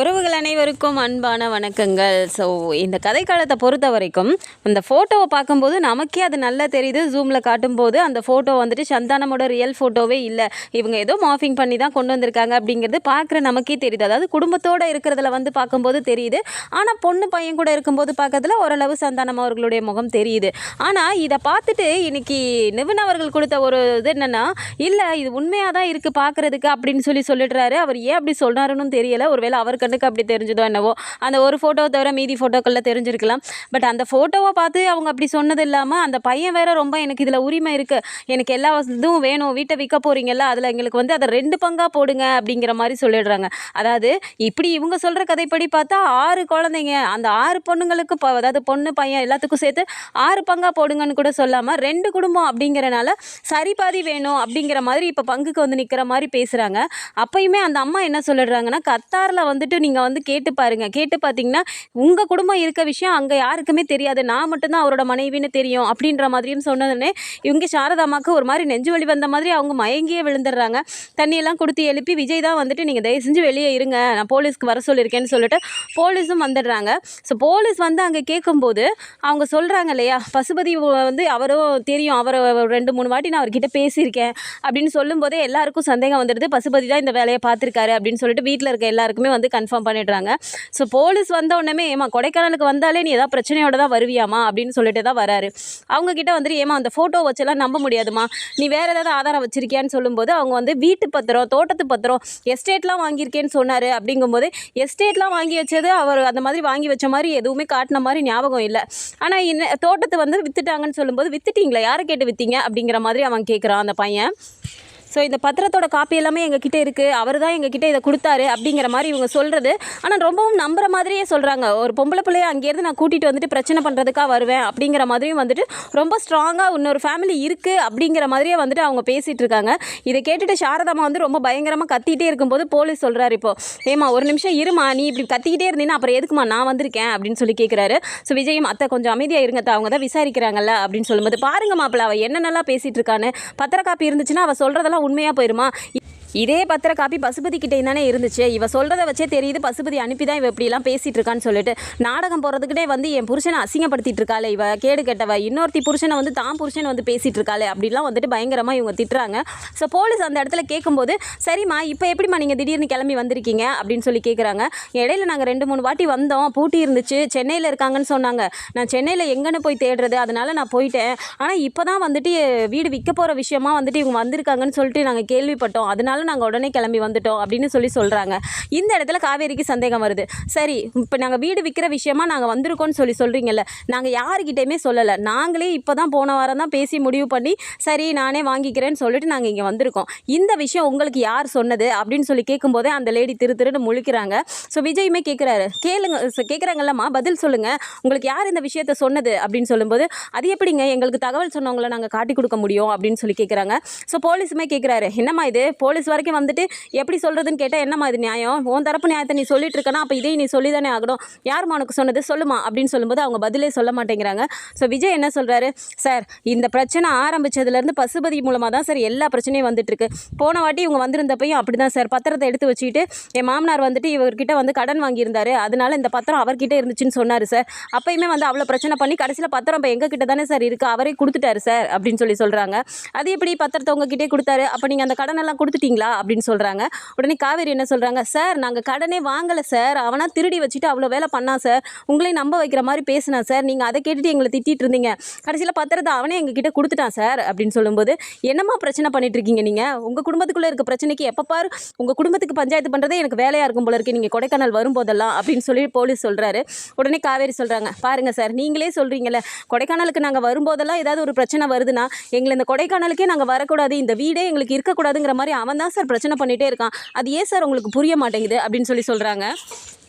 உறவுகள் அனைவருக்கும் அன்பான வணக்கங்கள். ஸோ இந்த கதைக்காலத்தை பொறுத்த வரைக்கும் அந்த ஃபோட்டோவை பார்க்கும்போது நமக்கே அது நல்லா தெரியுது. ஜூமில் காட்டும்போது அந்த ஃபோட்டோ வந்துட்டு சந்தானமோட ரியல் ஃபோட்டோவே இல்லை. இவங்க ஏதோ மாஃபிங் பண்ணி தான் கொண்டு வந்திருக்காங்க அப்படிங்கிறது பார்க்குற நமக்கே தெரியுது. அதாவது குடும்பத்தோடு இருக்கிறதுல வந்து பார்க்கும்போது தெரியுது. ஆனால் பொண்ணு பையன் கூட இருக்கும்போது பார்க்கறதுல ஓரளவு சந்தானம் அவர்களுடைய முகம் தெரியுது. ஆனால் இதை பார்த்துட்டு இன்னைக்கு நிவின் அவர்கள் கொடுத்த ஒரு இது என்னென்னா இல்லை இது உண்மையாக தான் இருக்குது பார்க்குறதுக்கு அப்படின்னு சொல்லி சொல்லிடுறாரு. அவர் ஏன் அப்படி சொல்கிறாருன்னு தெரியல. ஒருவேளை அவருக்கு கண்ணுக்கு அப்படி தெரிஞ்சதோ என்னவோ அந்த ஒரு ஃபோட்டோ தவிர மீதி ஃபோட்டோக்களில் தெரிஞ்சிருக்கலாம். பட் அந்த ஃபோட்டோவை பார்த்து அவங்க அப்படி சொன்னது இல்லாமல் அந்த பையன் வேற ரொம்ப எனக்கு இதில் உரிமை இருக்குது எனக்கு எல்லா இதுவும் வேணும். வீட்டை விற்க போகிறீங்கல்ல அதில் எங்களுக்கு வந்து அதை ரெண்டு பங்காக போடுங்க அப்படிங்கிற மாதிரி சொல்லிடுறாங்க. அதாவது இப்படி இவங்க சொல்கிற கதைப்படி பார்த்தா ஆறு குழந்தைங்க அந்த ஆறு பொண்ணுங்களுக்கு இப்போ அதாவது பொண்ணு பையன் எல்லாத்துக்கும் சேர்த்து ஆறு பங்காக போடுங்கன்னு கூட சொல்லாமல் ரெண்டு குடும்பம் அப்படிங்கிறனால சரி பாதி வேணும் அப்படிங்கிற மாதிரி இப்போ பங்குக்கு வந்து நிற்கிற மாதிரி பேசுகிறாங்க அப்பயுமே அந்த அம்மா என்ன சொல்லிடுறாங்கன்னா கத்தாரில் வந்துட்டு நீங்கள் வந்து கேட்டு பாருங்கள் கேட்டு பார்த்தீங்கன்னா உங்கள் குடும்பம் இருக்க விஷயம் அங்கே யாருக்குமே தெரியாது. நான் மட்டும்தான் அவரோட மனைவின்னு தெரியும் அப்படின்ற மாதிரியும் சொன்னதுனே இவங்க சாரதாமாக்கு ஒரு மாதிரி நெஞ்சு வலி வந்த மாதிரி அவங்க மயங்கியே விழுந்துடுறாங்க. தண்ணியெல்லாம் கொடுத்து எழுப்பி விஜய் தான் வந்துட்டு நீங்கள் தயவு செஞ்சு வெளியே இருங்க. நான் போலீஸ்க்கு வர சொல்லியிருக்கேன்னு சொல்லிட்டு போலீஸும் வந்துடுறாங்க. ஸோ போலீஸ் வந்து அங்கே கேட்கும்போது அவங்க சொல்கிறாங்க இல்லையா பசுபதி வந்து அவரும் தெரியும் அவரை ரெண்டு மூணு வாட்டி நான் அவர்கிட்ட பேசியிருக்கேன் அப்படின்னு சொல்லும்போதே எல்லாருக்கும் சந்தேகம் வந்துடுது. பசுபதி தான் இந்த வேலையை பார்த்துருக்காரு அப்படின்னு சொல்லிட்டு வீட்டில் இருக்க எல்லாருக்குமே வந்து கன்ஃபார்ம் பண்ணிடுறாங்க. ஸோ போலீஸ் வந்த உடனே ஏமா கொடைக்கானலுக்கு வந்தாலே நீ ஏதாவது பிரச்சனையோட தான் வருவியாமா அப்படின்னு சொல்லிட்டு தான் வராரு. அவங்க கிட்ட வந்துட்டு ஏமா அந்த ஃபோட்டோ வச்செல்லாம் நம்ப முடியாதுமா நீ வேற ஏதாவது ஆதாரம் வச்சிருக்கியான்னு சொல்லும்போது அவங்க வந்து வீட்டு பத்திரம் தோட்டத்து பத்திரம் எஸ்டேட்லாம் வாங்கியிருக்கேன்னு சொன்னார். அப்படிங்கும்போது எஸ்டேட்லாம் வாங்கி வச்சது அவர் அந்த மாதிரி வாங்கி வச்ச மாதிரி எதுவுமே காட்டின மாதிரி ஞாபகம் இல்லை. ஆனால் என்ன தோட்டத்தை வந்து வித்துட்டாங்கன்னு சொல்லும்போது வித்துட்டீங்களா? யாரை கேட்டு வித்தீங்க? அப்படிங்கிற மாதிரி அவன் கேட்குறான் அந்த பையன். ஸோ இந்த பத்திரத்தோட காப்பி எல்லாமே எங்ககிட்ட இருக்குது அவர் தான் எங்ககிட்ட இதை கொடுத்தாரு அப்படிங்கிற மாதிரி இவங்க சொல்கிறது ஆனால் ரொம்பவும் நம்புற மாதிரியே சொல்கிறாங்க ஒரு பொம்பளை பிள்ளைய அங்கேருந்து நான் கூட்டிகிட்டு வந்துட்டு பிரச்சனை பண்ணுறதுக்காக வருவேன் அப்படிங்கிற மாதிரியும் வந்துட்டு ரொம்ப ஸ்ட்ராங்காக இன்னொரு ஃபேமிலி இருக்குது அப்படிங்கிற மாதிரியே வந்துட்டு அவங்க பேசிகிட்டு இருக்காங்க. இதை கேட்டுட்டு சாரதாமா வந்து ரொம்ப பயங்கரமாக கத்திட்டே இருக்கும்போது போலீஸ் சொல்கிறாரு இப்போ. ஏமா ஒரு நிமிஷம் இருமா. நீ இப்படி கத்திக்கிட்டே இருந்தீங்கன்னா அப்புறம் எதுக்குமா நான் வந்திருக்கேன்? அப்படின்னு சொல்லி கேட்குறாரு ஸோ விஜயும் அத்தை கொஞ்சம் அமைதியாக இருங்க அவங்க தான் விசாரிக்கிறாங்கல்ல. அப்படின்னு சொல்லும்போது பாருங்க மாப்பிள்ள அவள் என்னென்னலாம் பேசிகிட்டு இருக்கான்னு. பத்திர காப்பி இருந்துச்சுன்னா அவள் சொல்கிறதெல்லாம் உண்மையாக போயிருமா? இதே பத்திர காப்பி பசுபதி கிட்டே தானே இருந்துச்சு. இவ சொல்கிறத வச்சே தெரியுது. பசுபதி அனுப்பி தான் இவ இப்படிலாம் பேசிகிட்டு இருக்கான்னு சொல்லிட்டு. நாடகம் போகிறதுக்கிட்டே வந்து என் புருஷனை அசிங்கப்படுத்திட்டு இருக்காளே. இவ கேடு கெட்டவ. இன்னொருத்தி புருஷனை வந்து தான் புருஷன் வந்து பேசிகிட்டு இருக்காளே. அப்படிலாம் வந்துட்டு பயங்கரமாக இவங்க திட்டுறாங்க. ஸோ போலீஸ் அந்த இடத்துல கேட்கும்போது சரிம்மா இப்போ எப்படிம்மா நீங்கள் திடீர்னு கிளம்பி வந்திருக்கீங்க? அப்படின்னு சொல்லி கேட்குறாங்க இடையில நாங்கள் ரெண்டு மூணு வாட்டி வந்தோம். பூட்டி இருந்துச்சு. சென்னையில் இருக்காங்கன்னு சொன்னாங்க. நான் சென்னையில் எங்கன்னு போய் தேடுறது? அதனால நான் போயிட்டேன். ஆனால் இப்போ தான் வந்துட்டு வீடு விற்க போகிற விஷயமா வந்துட்டு இவங்க வந்திருக்காங்கன்னு சொல்லிட்டு நாங்கள் கேள்விப்பட்டோம். அதனால நாங்கள் உடனே கிளம்பி வந்துட்டோம் அப்படின்னு சொல்லி சொல்கிறாங்க இந்த இடத்துல காவேரிக்கு சந்தேகம் வருது. சரி இப்போ நாங்கள் வீடு விற்கிற விஷயமா நாங்கள் வந்திருக்கோம்னு சொல்லி சொல்கிறீங்கல்ல நாங்கள் யாருக்கிட்டையுமே சொல்லலை. நாங்களே இப்போ தான் போன வாரம் தான் பேசி முடிவு பண்ணி சரி நானே வாங்கிக்கிறேன்னு சொல்லிட்டு நாங்கள் இங்கே வந்திருக்கோம். இந்த விஷயம் உங்களுக்கு யார் சொன்னது அப்படின்னு சொல்லி கேட்கும்போதே அந்த லேடி திரு திருன்னு முழிக்கிறாங்க. ஸோ விஜயுமே கேட்குறாரு கேளுங்க கேட்குறாங்கல்லம்மா பதில் சொல்லுங்கள் உங்களுக்கு யார் இந்த விஷயத்த சொன்னது அப்படின்னு சொல்லும்போது அது எப்படிங்க? எங்களுக்கு தகவல் சொன்னவங்கள நாங்கள் காட்டி கொடுக்க முடியும் அப்படின்னு சொல்லி கேட்குறாங்க ஸோ போலீஸுமே கேட்குறாரு என்னம்மா இது? போலீஸ் வரைக்கும் வந்துட்டு எப்படி சொல்கிறதுன்னு கேட்டால் என்னம்மா இது நியாயம்? உன் தரப்பு நியாயத்தை நீ சொல்லிட்டு இருக்கனா அப்போ இதையும் நீ சொல்லி தானே ஆகணும். யாரும்மா உனக்கு சொன்னது? சொல்லுமா அப்படின்னு சொல்லும்போது அவங்க பதிலே சொல்ல மாட்டேங்கிறாங்க. ஸோ விஜய் என்ன சொல்கிறாரு சார் இந்த பிரச்சனை ஆரம்பிச்சதுலேருந்து பசுபதி மூலமாக தான் சார் எல்லா பிரச்சனையும் வந்துட்டுருக்கு. போன வாட்டி இவங்க வந்திருந்தப்பையும் அப்படி தான் சார் பத்திரத்தை எடுத்து வச்சுக்கிட்டு என் மாமனார் வந்துட்டு இவர்கிட்ட வந்து கடன் வாங்கியிருந்தார். அதனால இந்த பத்திரம் அவர்கிட்ட இருந்துச்சுன்னு சொன்னார் சார் அப்பயுமே வந்து அவ்வளோ பிரச்சனை பண்ணி கடைசியில் பத்திரம் இப்போ எங்கள் கிட்ட தானே சார் இருக்குது அவரே கொடுத்துட்டாரு சார் அப்படின்னு சொல்லி சொல்கிறாங்க அது எப்படி பத்திரத்தை உங்ககிட்டே கொடுத்தாரு? அப்போ நீங்கள் அந்த கடனெல்லாம் கொடுத்துட்டீங்களா? அப்படின்னு சொல்கிறாங்க உடனே காவேரி என்ன சொல்கிறாங்க சார் நாங்கள் கடனே வாங்கலை சார். அவனா திருடி வச்சுட்டு அவ்வளோ வேலை பண்ணான் சார். உங்களையும் நம்ப வைக்கிற மாதிரி பேசினா சார். நீங்கள் அதை கேட்டுட்டு எங்களை திட்டிட்டு இருந்தீங்க. கடைசியில் பத்திரத்தை அவனே எங்ககிட்ட கொடுத்துட்டான் சார் அப்படின்னு சொல்லும்போது என்னம்மா பிரச்சனை பண்ணிட்டு இருக்கீங்க நீங்கள் உங்கள் குடும்பத்துக்குள்ளே இருக்க பிரச்சனைக்கு எப்போ பாரு உங்கள் குடும்பத்துக்கு பஞ்சாயத்து பண்ணுறதே எனக்கு வேலையாக இருக்கும் போல இருக்கு. நீங்கள் கொடைக்கானல் வரும்போதெல்லாம் அப்படின்னு சொல்லி போலீஸ் சொல்கிறாரு உடனே காவேரி சொல்கிறாங்க பாருங்கள் சார். நீங்களே சொல்கிறீங்களே கொடைக்கானலுக்கு நாங்கள் வரும்போதெல்லாம் ஏதாவது ஒரு பிரச்சனை வருதுன்னா எங்களை இந்த கொடைக்கானலுக்கே நாங்கள் வரக்கூடாது. இந்த வீடே எங்களுக்கு இருக்கக்கூடாதுங்கிற மாதிரி அவன் தான் சார் பிரச்சனை பண்ணிகிட்டே இருக்கான். அது ஏன் சார் உங்களுக்கு புரிய மாட்டேங்குது அப்படின்னு சொல்லி சொல்கிறாங்க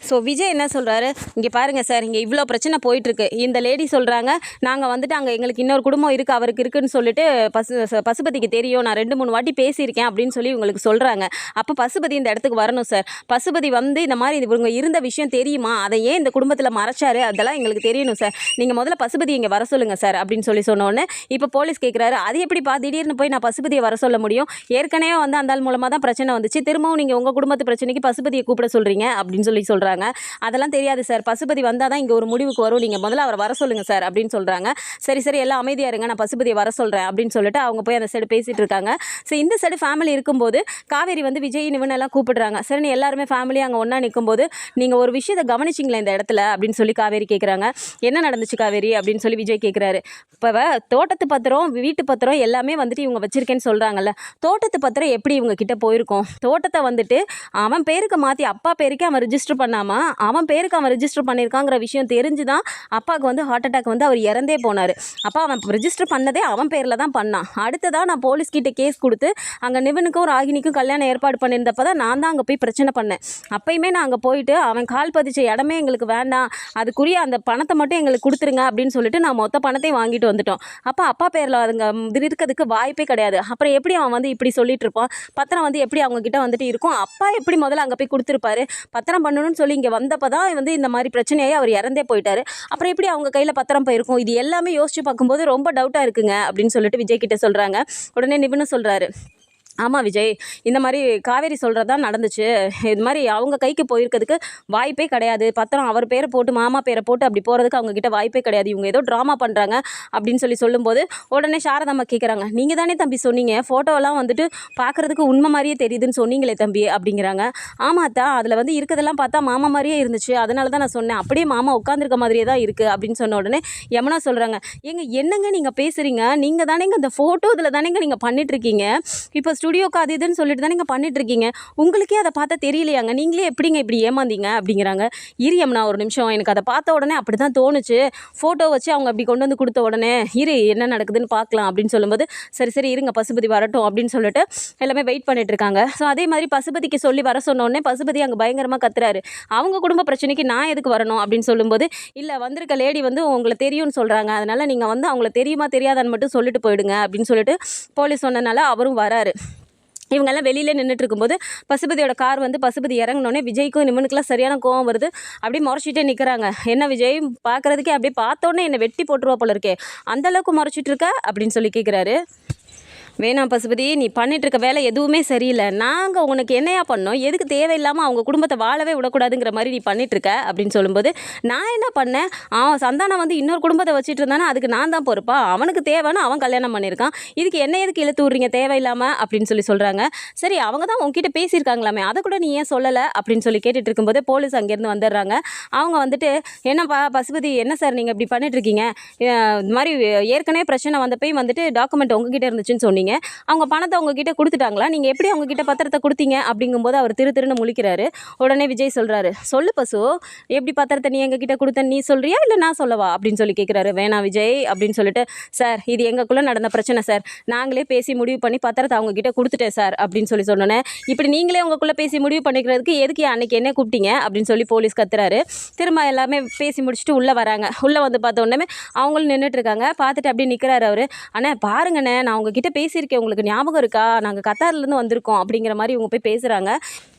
ஸோ விஜய் என்ன சொல்கிறாரு இங்கே பாருங்கள் சார் இங்கே இவ்வளோ பிரச்சனை போயிட்டுருக்கு. இந்த லேடி சொல்கிறாங்க நாங்கள் வந்துட்டு அங்கே எங்களுக்கு இன்னொரு குடும்பம் இருக்குது அவருக்கு இருக்குதுன்னு சொல்லிட்டு பசு பசுபதிக்கு தெரியும். நான் ரெண்டு மூணு வாட்டி பேசியிருக்கேன் அப்படின்னு சொல்லி இவங்களுக்கு சொல்கிறாங்க அப்போ பசுபதி இந்த இடத்துக்கு வரணும் சார் பசுபதி வந்து இந்த மாதிரி இவங்க இருந்த விஷயம் தெரியுமா? அதை ஏன் இந்த குடும்பத்தில் மறைச்சாரு? அதெல்லாம் எங்களுக்கு தெரியணும் சார் நீங்கள் முதல்ல பசுபதி இங்கே வர சொல்லுங்கள் சார் அப்படின்னு சொல்லி சொன்னோன்னே இப்போ போலீஸ் கேட்குறாரு அது எப்படிப்பா? திடீர்னு போய் நான் பசுபதியை வர சொல்ல முடியும்? ஏற்கனவே வந்து அந்த மூலமாக தான் பிரச்சனை வந்துச்சு. திரும்பவும் நீங்கள் உங்கள் குடும்பத்து பிரச்சனைக்கு பசுபதியை கூப்பிட சொல்கிறீங்க அப்படின்னு சொல்லி சொல்கிறாங்க அதெல்லாம் தெரியாது சார் பசுபதி வந்தால் தான் இங்கே ஒரு முடிவுக்கு வரும். நீங்கள் முதல்ல அவரை வர சொல்லுங்கள் சார் அப்படின்னு சொல்கிறாங்க சரி சரி எல்லாம் அமைதியாக இருங்க. நான் பசுபதியை வர சொல்கிறேன் அப்படின்னு சொல்லிட்டு அவங்க போய் அந்த சைடு பேசிகிட்டு இருக்காங்க. ஸோ இந்த சைடு ஃபேமிலி இருக்கும்போது காவேரி வந்து விஜய் நிவன் எல்லாம் கூப்பிடுறாங்க. சரி எல்லாருமே ஃபேமிலி அங்கே ஒன்றா நிற்கும்போது நீங்கள் ஒரு விஷயத்தை கவனிச்சிங்களா இந்த இடத்துல? அப்படின்னு சொல்லி காவேரி கேட்குறாங்க என்ன நடந்துச்சு காவேரி? அப்படின்னு சொல்லி விஜய் கேட்குறாரு இப்போ தோட்டத்து பத்திரம் வீட்டு பத்திரம் எல்லாமே வந்துட்டு இவங்க வச்சுருக்கேன்னு சொல்கிறாங்கல்ல தோட்டத்து பத்திரம் எப்படி இவங்க கிட்ட போயிருக்கோம்? தோட்டத்தை வந்துட்டு அவன் பேருக்கு மாற்றி அப்பா பேருக்கே அவன் ரிஜிஸ்டர் இல்லாமல் அவன் பேருக்கு அவன் ரிஜிஸ்டர் பண்ணியிருக்காங்கிற விஷயம் தெரிஞ்சு தான் அப்பாவுக்கு வந்து ஹார்ட் அட்டாக் வந்து அவர் இறந்தே போனார். அப்போ அவன் ரிஜிஸ்டர் பண்ணதே அவன் பேரில் தான் பண்ணான். அடுத்ததாக நான் போலீஸ்கிட்ட கேஸ் கொடுத்து அங்கே நிவனுக்கும் ராகினிக்கும் கல்யாணம் ஏற்பாடு பண்ணியிருந்தப்ப தான் நான் தான் அங்கே போய் பிரச்சனை பண்ணேன். அப்பயுமே நான் அங்கே போயிட்டு அவன் கால் பதிச்ச இடமே எங்களுக்கு வேண்டாம். அதுக்குரிய அந்த பணத்தை மட்டும் எங்களுக்கு கொடுத்துருங்க அப்படின்னு சொல்லிட்டு நான் மொத்த பணத்தையும் வாங்கிட்டு வந்துட்டோம். அப்போ அப்பா பேரில் அதுங்க இருக்கிறதுக்கு வாய்ப்பே கிடையாது. அப்புறம் எப்படி அவன் வந்து இப்படி சொல்லிட்டு இருப்பான்? பத்திரம் வந்து எப்படி அவங்க கிட்ட வந்துட்டு இருக்கும்? அப்பா எப்படி முதல்ல அங்கே போய் கொடுத்துருப்பாரு? பத்திரம் பண்ணணும்னு சொல்லி இங்கே வந்தப்போ தான் வந்து இந்த மாதிரி பிரச்சனையாகி அவர் இறந்தே போயிட்டாரு. அப்புறம் எப்படி அவங்க கையில் பத்திரம் போயிருக்கும்? இது எல்லாமே யோசிச்சு பார்க்கும்போது ரொம்ப டவுட்டாக இருக்குங்க அப்படின்னு சொல்லிட்டு விஜய் கிட்ட சொல்கிறாங்க உடனே நிபுணர் சொல்கிறாரு ஆமாம் விஜய். இந்த மாதிரி காவேரி சொல்கிறது தான் நடந்துச்சு. இது மாதிரி அவங்க கைக்கு போயிருக்கிறதுக்கு வாய்ப்பே கிடையாது. பத்திரம் அவர் பேரை போட்டு மாமா பேரை போட்டு அப்படி போகிறதுக்கு அவங்க கிட்ட வாய்ப்பே கிடையாது. இவங்க ஏதோ ட்ராமா பண்ணுறாங்க அப்படின்னு சொல்லி சொல்லும்போது உடனே சாரதாம்மா கேட்குறாங்க நீங்கள் தானே தம்பி சொன்னீங்க? ஃபோட்டோலாம் வந்துட்டு பார்க்குறதுக்கு உண்மை மாதிரியே தெரியுதுன்னு சொன்னீங்களே தம்பி அப்படிங்கிறாங்க. ஆமாத்தா அதில் வந்து இருக்கிறதெல்லாம் பார்த்தா மாமா மாதிரியே இருந்துச்சு. அதனால தான் நான் சொன்னேன். அப்படியே மாமா உட்காந்துருக்க மாதிரியே தான் இருக்குது அப்படின்னு சொன்ன உடனே யமுனா சொல்கிறாங்க ஏங்க என்னங்க நீங்கள் பேசுகிறீங்க நீங்கள் தானேங்க அந்த ஃபோட்டோ இதில் தானேங்க நீங்கள் பண்ணிட்டுருக்கீங்க இப்போ ஸ்டுடியோக்கு அது இதுன்னு சொல்லிட்டு தான் நீங்கள் பண்ணிட்டுருக்கீங்க? உங்களுக்கே அதை பார்த்தா தெரியலையாங்க. நீங்களே எப்படிங்க இப்படி ஏமாந்தீங்க அப்படிங்கிறாங்க. இரு யமுனா ஒரு நிமிஷம். எனக்கு அதை பார்த்த உடனே அப்படி தான் தோணுச்சு. ஃபோட்டோ வச்சு அவங்க அப்படி கொண்டு வந்து கொடுத்த உடனே இரு என்ன நடக்குதுன்னு பார்க்கலாம் அப்படின்னு சொல்லும்போது சரி சரி இருங்க பசுபதி வரட்டும் அப்படின்னு சொல்லிட்டு எல்லாமே வெயிட் பண்ணிட்டு இருக்காங்க ஸோ அதே மாதிரி பசுபதிக்கு சொல்லி வர சொன்ன உடனே பசுபதி அங்கே பயங்கரமாக கத்துறாரு. அவங்க குடும்ப பிரச்சனைக்கு நான் எதுக்கு வரணும் அப்படின்னு சொல்லும்போது இல்லை வந்திருக்க லேடி வந்து உங்களை தெரியும்னு சொல்கிறாங்க அதனால் நீங்கள் வந்து அவங்கள தெரியுமா தெரியாதான்னு மட்டும் சொல்லிட்டு போயிடுங்க அப்படின்னு சொல்லிட்டு போலீஸ் சொன்னனால அவரும் வராரு. இவங்கெல்லாம் வெளியில் நின்றுட்டு இருக்கும்போது பசுபதியோட கார் வந்து பசுபதி இறங்கினோடனே விஜய்க்கும் நிமனுக்குலாம் சரியான கோவம் வருது. அப்படியே முறைச்சிட்டே நிற்கிறாங்க என்ன விஜய்? பார்க்குறதுக்கே அப்படியே பார்த்தோன்னே என்னை வெட்டி போட்டுருவா போல இருக்கே. அந்த அளவுக்கு முறைச்சிட்டு இருக்க அப்படின்னு சொல்லி கேட்குறாரு வேணாம் பசுபதி நீ பண்ணிகிட்ருக்க வேலை எதுவுமே சரியில்லை. நாங்கள் உனக்கு என்னையா பண்ணோம்? எதுக்கு தேவையில்லாமல் அவங்க குடும்பத்தை வாழவே விடக்கூடாதுங்கிற மாதிரி நீ பண்ணிகிட்ருக்க அப்படின்னு சொல்லும்போது நான் என்ன பண்ணேன்? அவன் சந்தானம் வந்து இன்னொரு குடும்பத்தை வச்சுட்டு இருந்தானா அதுக்கு நான் தான் பொறுப்பா? அவனுக்கு தேவைன்னு அவன் கல்யாணம் பண்ணியிருக்கான். இதுக்கு என்ன எதுக்கு இழுத்து விட்றீங்க? தேவையில்லாமல் அப்படின்னு சொல்லி சொல்கிறாங்க சரி அவங்க தான் உங்ககிட்ட பேசியிருக்காங்களாமே அதை கூட நீ ஏன் சொல்லலை? அப்படின்னு சொல்லி கேட்டுட்டு இருக்கும்போது போலீஸ் அங்கேருந்து வந்துடுறாங்க. அவங்க வந்துட்டு என்னப்பா பசுபதி என்ன சார் நீங்கள் இப்படி பண்ணிட்டுருக்கீங்க? இந்த மாதிரி ஏற்கனவே பிரச்சனை வந்தப்பையும் வந்துட்டு டாக்குமெண்ட் உங்ககிட்ட இருந்துச்சுன்னு சொன்னீங்க. அவங்க பணத்தை உங்ககிட்ட கொடுத்துட்டாங்களா? நீங்கள் எப்படி அவங்க கிட்ட பத்திரத்தை கொடுத்தீங்க? அப்படிங்கும்போது அவர் திரு திருன்னு முழிக்கிறாரு. உடனே விஜய் சொல்கிறாரு சொல்லு பசு எப்படி பத்திரத்தை நீ எங்ககிட்ட கொடுத்த நீ சொல்றியா? இல்லை நான் சொல்லவா? அப்படின்னு சொல்லி கேட்குறாரு வேணாம் விஜய் அப்படின்னு சொல்லிட்டு சார் இது எங்களுக்குள்ளே நடந்த பிரச்சனை சார். நாங்களே பேசி முடிவு பண்ணி பத்திரத்தை அவங்க கிட்ட கொடுத்துட்டேன் சார் அப்படின்னு சொல்லி சொன்னோன்னே இப்படி நீங்களே உங்களுக்குள்ளே பேசி முடிவு பண்ணிக்கிறதுக்கு எதுக்கு அன்னைக்கு என்ன கூப்பிட்டீங்க? அப்படின்னு சொல்லி போலீஸ் கத்துறாரு. திரும்ப எல்லாமே பேசி முடிச்சுட்டு உள்ளே வராங்க. உள்ளே வந்து பார்த்த உடனே அவங்களும் நின்றுட்டு இருக்காங்க. பார்த்துட்டு அப்படியே நிற்கிறாரு அவர். அண்ணா பாருங்கண்ணே நான் உங்ககிட்ட பேசியிருக்கேன். உங்களுக்கு ஞாபகம் இருக்கா? நாங்கள் கத்தார்லேருந்து வந்திருக்கோம் அப்படிங்கிற மாதிரி இவங்க போய் பேசுகிறாங்க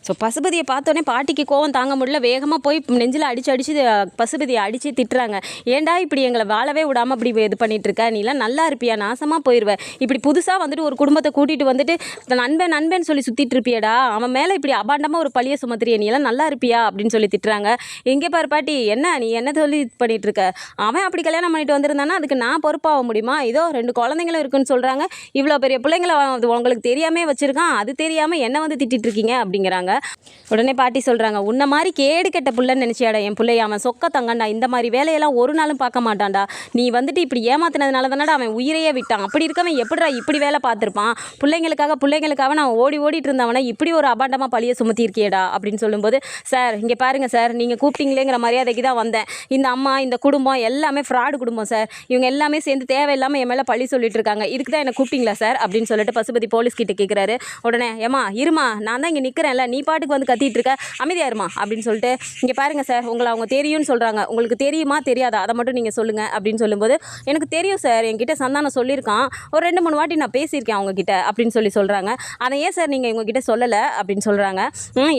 ஸோ பசுபதியை பார்த்தோன்னே பாட்டிக்கு கோவம் தாங்க முடியல. வேகமாக போய் நெஞ்சில் அடித்து அடித்து பசுபதியை அடித்து திட்டுறாங்க. ஏன்டா இப்படி எங்களை வாழவே விடாமல் இப்படி இது பண்ணிகிட்ருக்க நீலாம் நல்லா இருப்பியா? நாசமாக போயிடுவேன் இப்படி புதுசாக வந்துட்டு ஒரு குடும்பத்தை கூட்டிகிட்டு வந்துட்டு நண்பன் நண்பன் சொல்லி சுற்றிட்டு இருப்பியடா அவன் மேலே இப்படி அபாண்டமாக ஒரு பழிய சுமத்துறிய. நீலாம் நல்லா இருப்பியா? அப்படின்னு சொல்லி திட்டுறாங்க. எங்கே பாரு பாட்டி என்ன? நீ என்ன சொல்லி இது இருக்க அவன் அப்படி கல்யாணம் பண்ணிட்டு வந்திருந்தானா? அதுக்கு நான் பொறுப்பாக முடியுமா? இதோ ரெண்டு குழந்தைங்களும் இருக்குன்னு சொல்கிறாங்க இவ்வளோ பெரிய பிள்ளைங்களை அது உங்களுக்கு தெரியாமே வச்சுருக்கான். அது தெரியாமல் என்ன வந்து திட்டிட்டு இருக்கீங்க அப்படிங்கிறாங்க. உடனே பாட்டி சொல்கிறாங்க உன்ன மாதிரி கேடு கெட்ட புள்ளன்னு நினச்சியாடா என் பிள்ளைய. அவன் சொக்க தங்கண்டா இந்த மாதிரி வேலையெல்லாம் ஒரு நாளும் பார்க்க மாட்டான்டா. நீ வந்துட்டு இப்படி ஏமாத்தினதுனால தானடா அவன் உயிரையே விட்டான். அப்படி இருக்கவன் எப்படிடா இப்படி வேலை பார்த்துருப்பான்? பிள்ளைங்களுக்காக பிள்ளைங்களுக்காக நான் ஓடி ஓடிட்டு இருந்தவனா இப்படி ஒரு அபாண்டமாக பழிய சுமத்தியிருக்கியடா? அப்படின்னு சொல்லும்போது சார் இங்கே பாருங்க சார் நீங்கள் கூப்பிட்டீங்களேங்கிற மரியாதைக்கு தான் வந்தேன். இந்த அம்மா இந்த குடும்பம் எல்லாமே ஃப்ராடு குடும்பம் சார். இவங்க எல்லாமே சேர்ந்து தேவையில்லாமல் என் மேலே பழி சொல்லிட்டு இருக்காங்க. இதுக்கு தான் என்னை கூப்பிட்டீங்களா சார்? அப்படின்னு சொல்லிட்டு பசுபதி போலீஸ் கிட்ட கேட்குறாரு உடனே ஏமா இருமா நான் தான் இங்கே நிற்கிறேன்ல நீ பாட்டுக்கு வந்து கத்திட்டு இருக்க அமைதியா இருமா அப்படின்னு சொல்லிட்டு இங்கே பாருங்க சார் உங்களை அவங்க தெரியும்னு சொல்கிறாங்க உங்களுக்கு தெரியுமா தெரியாதா? அதை மட்டும் நீங்கள் சொல்லுங்கள் அப்படின்னு சொல்லும்போது எனக்கு தெரியும் சார் என்கிட்ட சந்தானம் சொல்லியிருக்கான். ஒரு ரெண்டு மூணு வாட்டி நான் பேசியிருக்கேன் அவங்க கிட்ட அப்படின்னு சொல்லி சொல்கிறாங்க அதை ஏன் சார் நீங்கள் இவங்ககிட்ட சொல்லலை அப்படின்னு சொல்கிறாங்க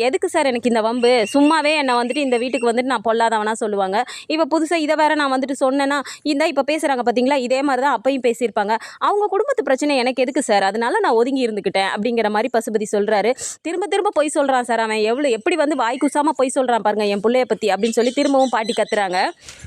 எதுக்கு சார் எனக்கு இந்த வம்பு? சும்மாவே என்னை வந்துட்டு இந்த வீட்டுக்கு வந்துட்டு நான் பொல்லாதவனா சொல்லுவாங்க. இப்போ புதுசாக இதை வேற நான் வந்துட்டு சொன்னேன்னா இந்த இப்போ பேசுகிறாங்க பார்த்தீங்களா இதே மாதிரி தான் அப்பையும் பேசியிருப்பாங்க. அவங்க குடும்பத்து பிரச்சனை எனக்கு எதுக்கு சார் அதனால நான் ஒதுங்கி இருந்துக்கிட்டேன் அப்படிங்கிற மாதிரி பசுபதி சொல்கிறாரு திரும்ப திரும்ப பொய் சொல்கிறான் சார். அவன் எவ்வளோ எப்படி வந்து வாய் குசாமல் பொய் சொல்கிறான் பாருங்கள் என் பிள்ளைய பற்றி அப்படின்னு சொல்லி திரும்பவும் பாட்டி கத்துறாங்க.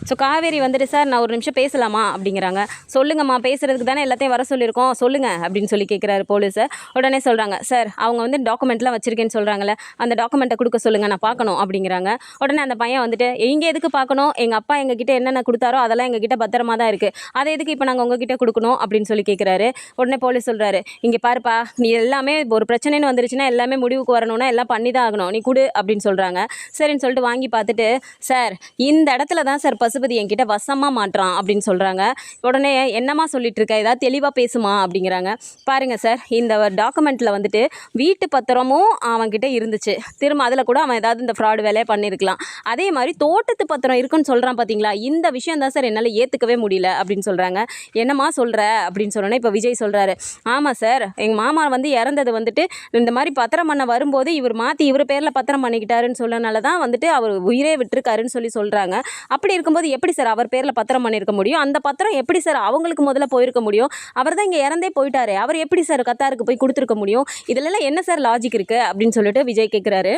ஸோ காவேரி வந்துட்டு சார் நான் ஒரு நிமிஷம் பேசலாமா அப்படிங்கிறாங்க. சொல்லுங்கம்மா பேசுகிறதுக்கு தானே எல்லாத்தையும் வர சொல்லியிருக்கோம். சொல்லுங்கள் அப்படின்னு சொல்லி கேட்குறாரு போலீஸை. உடனே சொல்கிறாங்க சார் அவங்க வந்து டாக்குமெண்ட்லாம் வச்சுருக்கேன்னு சொல்கிறாங்களே அந்த டாக்குமெண்ட்டை கொடுக்க சொல்லுங்க நான் பார்க்கணும் அப்படிங்கிறாங்க. உடனே அந்த பையன் வந்துட்டு எங்கே எதுக்கு பார்க்கணும்? எங்கள் அப்பா எங்ககிட்ட என்னென்ன கொடுத்தாரோ அதெல்லாம் எங்ககிட்ட பத்திரமா தான் இருக்குது அதை எதுக்கு இப்போ நாங்கள் உங்ககிட்ட கொடுக்கணும்? அப்படின்னு சொல்லி கேட்குறாரு உடனே போலீஸ் சொல்கிறாரு இங்கே பாருப்பா நீ எல்லாமே ஒரு பிரச்சனைன்னு வந்துருச்சுன்னா எல்லாமே முடிவுக்கு வரணும்னா எல்லாம் பண்ணி தான் ஆகணும் நீ கொடு அப்படின்னு சொல்கிறாங்க சரின்னு சொல்லிட்டு வாங்கி பார்த்துட்டு சார் இந்த இடத்துல தான் சார் பசுபதி என்கிட்ட வசமாக மாட்டுறான் அப்படின்னு சொல்கிறாங்க உடனே என்னம்மா சொல்லிட்டு இருக்க? ஏதாவது தெளிவாக பேசுமா? அப்படிங்கிறாங்க. பாருங்க சார் இந்த டாக்குமெண்ட்டில் வந்துட்டு வீட்டு பத்திரமும் அவன்கிட்ட இருந்துச்சு. திரும்ப அதில் கூட அவன் ஏதாவது இந்த ஃப்ராடு வேலையை பண்ணியிருக்கலாம் அதே மாதிரி தோட்டத்து பத்திரம் இருக்குன்னு சொல்கிறான் பார்த்தீங்களா இந்த விஷயம் தான் சார் என்னால் ஏற்றுக்கவே முடியல அப்படின்னு சொல்கிறாங்க என்னம்மா சொல்கிற அப்படின்னு சொன்னோன்னே இப்போ விஜய் சொல்கிறாரு ஆமாம் சார் எங்கள் மாமா வந்து இறந்தது வந்துட்டு இந்த மாதிரி பத்திரம் பண்ண வரும்போது இவர் மா மாற்றி இவர் பேரில் பத்திரம் பண்ணிக்கிட்டாருன்னு சொல்லனால தான் வந்துட்டு அவர் உயிரே விட்டுருக்காருன்னு சொல்லி சொல்கிறாங்க அப்படி இருக்கும்போது எப்படி சார் அவர் பேரில் பத்திரம் பண்ணியிருக்க முடியும்? அந்த பத்திரம் எப்படி சார் அவங்களுக்கு முதல்ல போயிருக்க முடியும்? அவர் தான் இங்கே இறந்தே போயிட்டாரு. அவர் எப்படி சார் கத்தாருக்கு போய் கொடுத்துருக்க முடியும்? இதுலலாம் என்ன சார் லாஜிக் இருக்குது அப்படின்னு சொல்லிட்டு விஜய் கேட்குறாரு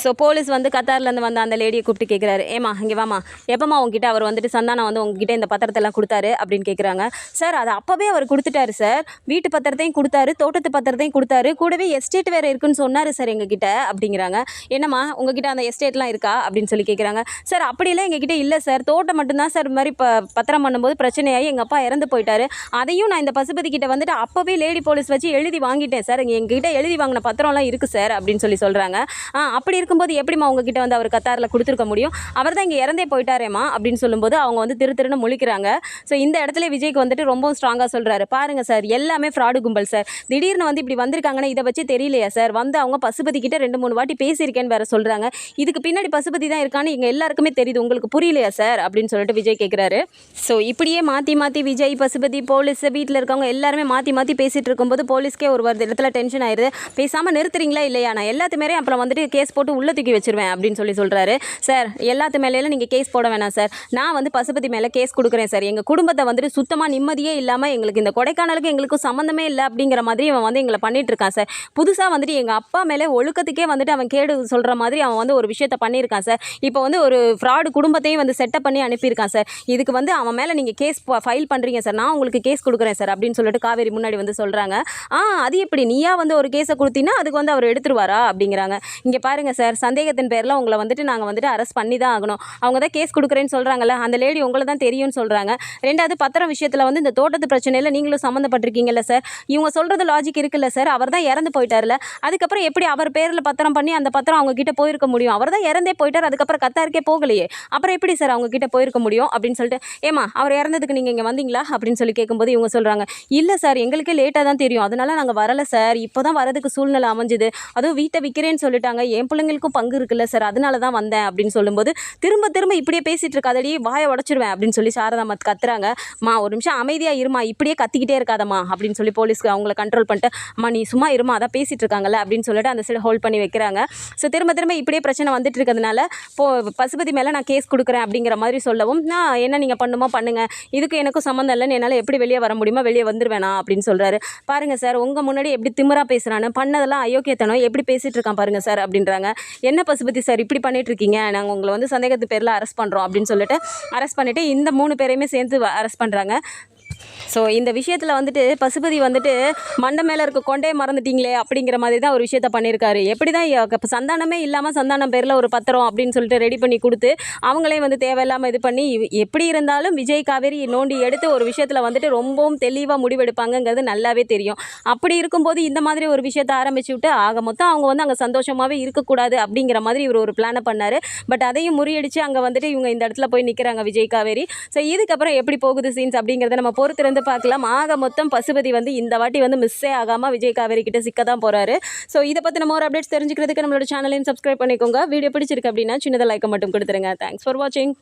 ஸோ போலீஸ் வந்து கத்தார்லேருந்து வந்த அந்த லேடியை கூப்பிட்டு கேட்குறாரு ஏமா இங்கே வாமா எப்பமா உங்ககிட்ட அவர் வந்துட்டு சந்தானம் வந்து உங்ககிட்ட இந்த பத்திரத்தெல்லாம் கொடுத்தாரு? அப்படின்னு கேட்குறாங்க சார் அது அப்போவே அவர் கொடுத்துட்டாரு சார் வீட்டு பத்திரத்தையும் கொடுத்தாரு தோட்டத்து பத்திரத்தையும் கொடுத்தாரு. கூடவே எஸ்டேட் வேறு இருக்குன்னு சொன்னார் சார் எங்ககிட்ட. அப்படிங்கிறாங்க. என்னம்மா உங்ககிட்ட அந்த எஸ்டேட்லாம் இருக்கா? அப்படின்னு சொல்லி கேட்குறாங்க சார் அப்படிலாம் எங்ககிட்ட இல்லை சார். தோட்டம் மட்டும்தான் சார். இது மாதிரி ப பத்திரம் பண்ணும்போது பிரச்சனையாகி எங்கள் அப்பா இறந்து போயிட்டார். அதையும் நான் இந்த பசுபதி கிட்ட வந்துட்டு அப்போவே லேடி போலீஸ் வச்சு எழுதி வாங்கிட்டேன் சார். எங்ககிட்ட எழுதி வாங்கின பத்திரம்லாம் இருக்குது சார் அப்படின்னு சொல்லி சொல்கிறாங்க ஆ அப்படி இருக்கும்போது எப்படிம்மா உங்ககிட்ட வந்து அவர் கத்தாரில் கொடுத்துருக்க முடியும்? அவர் தான் இங்கே இறந்தே போயிட்டாரேம்மா அப்படின்னு சொல்லும்போது அவங்க வந்து திரு திருன்னு முழிக்கிறாங்க. ஸோ இந்த இடத்துல விஜய்க்கு வந்துட்டு ரொம்பவும் ஸ்ட்ராங்காக சொல்கிறாரு பாருங்கள் சார். எல்லாமே ஃப்ராடு கும்பல் சார். திடீர்னு வந்து இப்படி வந்திருக்காங்கன்னா இதை வச்சு தெரியலையா சார்? வந்து அவங்க பசுபதி கிட்ட ரெண்டு மூணு வாட்டி பேசியிருக்கேன்னு வேற சொல்கிறாங்க இதுக்கு பின்னாடி பசுபதி தான் இருக்கான்னு எங்கள் எல்லாருக்குமே தெரியுது. உங்களுக்கு புரியலையா சார்? அப்படின்னு சொல்லிட்டு விஜய் கேட்குறாரு ஸோ இப்படியே மாற்றி மாற்றி விஜய் பசுபதி போலீஸ் வீட்டில் இருக்கவங்க எல்லாருமே மாற்றி மாற்றி பேசிகிட்டு இருக்கும்போது போலீஸ்க்கே ஒரு வருது இடத்துல டென்ஷன் ஆயிடுது பேசாமல் நிறுத்துறீங்களா இல்லையா? நான் எல்லாத்து மேலே அப்புறம் வந்துட்டு கேஸ் போட்டு உள்ள தூக்கி வச்சிருவேன் அப்படின்னு சொல்லி சொல்கிறாரு சார் எல்லாத்து மேலேயும் நீங்கள் கேஸ் போட வேணாம் சார். நான் வந்து பசுபதி மேலே கேஸ் கொடுக்குறேன் சார். எங்கள் குடும்பத்தை வந்துட்டு சுத்தமாக நிம்மதியே இல்லாமல் எங்களுக்கு இந்த கொடைக்கானலுக்கு எங்களுக்கும் சம்மந்தமே இல்லை அப்படிங்கிற மாதிரி அவன் வந்து எங்களை பண்ணிட்டு இருக்கான் சார். புதுசாக வந்துட்டு எங்கள் அப்பா மேலே ஒழுக்கத்துக்கு வந்துட்டு அவன் கேடு சொல்கிற மாதிரி அவன் வந்து ஒரு விஷயத்த பண்ணியிருக்கான் சார். இப்போ வந்து ஒரு ஃப்ராடு குடும்பத்தையும் வந்து செட்டப் பண்ணி அனுப்பியிருக்கான் சார். இதுக்கு வந்து அவன் மேலே நீங்கள் கேஸ் ஃபைல் பண்ணுறீங்க சார். நான் உங்களுக்கு கேஸ் கொடுக்குறேன் சார் அப்படின்னு சொல்லிட்டு காவேரி முன்னாடி வந்து சொல்கிறாங்க ஆ அது எப்படி? நீயா வந்து ஒரு கேஸை கொடுத்தீங்கன்னா அதுக்கு வந்து அவர் எடுத்துருவாரா அப்படிங்கிறாங்க. இங்கே பாருங்கள் சார். சந்தேகத்தின் பேரில் உங்களை வந்துட்டு நாங்கள் வந்துட்டு அரெஸ்ட் பண்ணி தான் ஆகணும். அவங்க தான் கேஸ் கொடுக்குறேன்னு சொல்கிறாங்கல்ல அந்த லேடி உங்களை தான் தெரியும்னு சொல்கிறாங்க ரெண்டாவது பத்திரம் விஷயத்தில் வந்து இந்த தோட்டத்து பிரச்சனையில் நீங்களும் சம்மந்தப்பட்டிருக்கீங்கல்ல சார். இவங்க சொல்கிறது லாஜிக் இருக்குல்ல சார். அவர் தான் இறந்து போயிட்டார்ல அதுக்கப்புறம் எப்படி அவர் பேரில் பத்திரம் பண்ணி அந்த பத்திரம் அவங்க கிட்ட போயிருக்க முடியும். அவர் தான் இறந்தே போயிட்டார் அதுக்கப்புறம் கத்தாருக்கே போகலையே. அப்புறம் எப்படி சார் அவங்க கிட்ட போயிருக்க முடியும் அப்படின்னு சொல்லிட்டு ஏமா அவர் இறந்ததுக்கு நீங்கள் இங்கே வந்தீங்களா? அப்படின்னு சொல்லி கேட்கும்போது இவங்க சொல்கிறாங்க இல்லை சார் எங்களுக்கே லேட்டாக தான் தெரியும். அதனால நாங்கள் வரலை சார். இப்போ தான் வரதுக்கு சூழ்நிலை அமைஞ்சுது. அதுவும் வீட்டை விற்கிறேன்னு சொல்லிட்டாங்க. என் பிள்ளைங்களுக்கும் பங்கு இருக்குல்ல சார். அதனால தான் வந்தேன். அப்படின்னு சொல்லும்போது திரும்ப திரும்ப இப்படியே பேசிகிட்டு இருக்காதடி. வாயை உடச்சிருவேன். அப்படின்னு சொல்லி சாரதா மத் கத்துறாங்க. மா ஒரு நிமிஷம் அமைதியாக இருமா இப்படியே கத்திக்கிட்டே இருக்காதம்மா. அப்படின்னு சொல்லி போலீஸ்க்கு அவங்கள கண்ட்ரோல் பண்ணிட்டு அம்மா நீ சும்மா இருமா அதான் பேசிகிட்டு இருக்காங்கல்ல. அப்படின்னு சொல்லிட்டு அந்த சைடு ஹோல்ட் பண்ணி வைக்கிறாங்க. ஸோ திரும்ப திரும்ப இப்படியே பிரச்சனை வந்துட்டு இருக்கிறதுனால இப்போ பசுபதி மேலே நான் கேஸ் கொடுக்குறேன் அப்படிங்கிற மாதிரி சொல்லவும் நான் என்ன நீங்கள் பண்ணுமோ பண்ணுங்கள் இதுக்கு எனக்கும் சம்மந்தம் இல்லைன்னு என்னால் எப்படி வெளியே வர முடியுமா வெளியே வந்துடுவேணா அப்படின்னு சொல்கிறாரு பாருங்கள் சார் உங்கள் முன்னாடி எப்படி திமிரா பேசுகிறான்னு பண்ணதெல்லாம் அயோக்கியத்தனம் எப்படி பேசிகிட்டு இருக்கான் பாருங்க சார் அப்படின்றாங்க. என்ன பசுபதி சார் இப்படி பண்ணிட்டு இருக்கீங்க? நாங்கள் உங்களை வந்து சந்தேகத்து பேரில் அரெஸ்ட் பண்ணுறோம் அப்படின்னு சொல்லிட்டு அரெஸ்ட் பண்ணிவிட்டு இந்த மூணு பேரையுமே சேர்ந்து அரெஸ்ட் பண்ணுறாங்க ஸோ இந்த விஷயத்தில் வந்துட்டு பசுபதி வந்துட்டு மண்டை மேலே இருக்க கொண்டே மறந்துட்டீங்களே அப்படிங்கிற மாதிரி தான் ஒரு விஷயத்த பண்ணியிருக்காரு. எப்படி தான் இப்போ சந்தானமே இல்லாமல் சந்தானம் பேரில் ஒரு பத்திரம் அப்படின்னு சொல்லிட்டு ரெடி பண்ணி கொடுத்து அவங்களே வந்து தேவையில்லாமல் இது பண்ணி எப்படி இருந்தாலும் விஜய் காவேரி நோண்டி எடுத்து ஒரு விஷயத்தில் வந்துட்டு ரொம்பவும் தெளிவாக முடிவெடுப்பாங்கங்கிறது நல்லாவே தெரியும். அப்படி இருக்கும்போது இந்த மாதிரி ஒரு விஷயத்த ஆரம்பிச்சு விட்டு ஆக மொத்தம் அவங்க வந்து அங்கே சந்தோஷமாகவே இருக்கக்கூடாது அப்படிங்கிற மாதிரி இவர் ஒரு பிளானை பண்ணார். பட் அதையும் முறியடிச்சு அங்கே வந்துட்டு இவங்க இந்த இடத்துல போய் நிற்கிறாங்க விஜய் காவேரி. ஸோ இதுக்கப்புறம் எப்படி போகுது சீன்ஸ் அப்படிங்கிறத நம்ம போகிற திறந்து பார்க்கலாம். ஆக மொத்தம் பசுபதி வந்து இந்த வாட்டி வந்து மிஸ்ஸே ஆகாமல் விஜய் காவேரி கிட்ட சிக்க தான் போகிறாரு ஸோ இதை பற்றி நம்ம ஒரு அப்டேட்ஸ் தெரிஞ்சுக்கிறதுக்கு நம்மளோட சேனலையும் சப்ஸ்கிரைப் பண்ணிக்கோங்க. வீடியோ பிடிச்சிருக்கு அப்படின்னா சின்னதாக லைக்கை மட்டும் கொடுத்துருங்க. தேங்க்ஸ் ஃபார் வாட்சிங்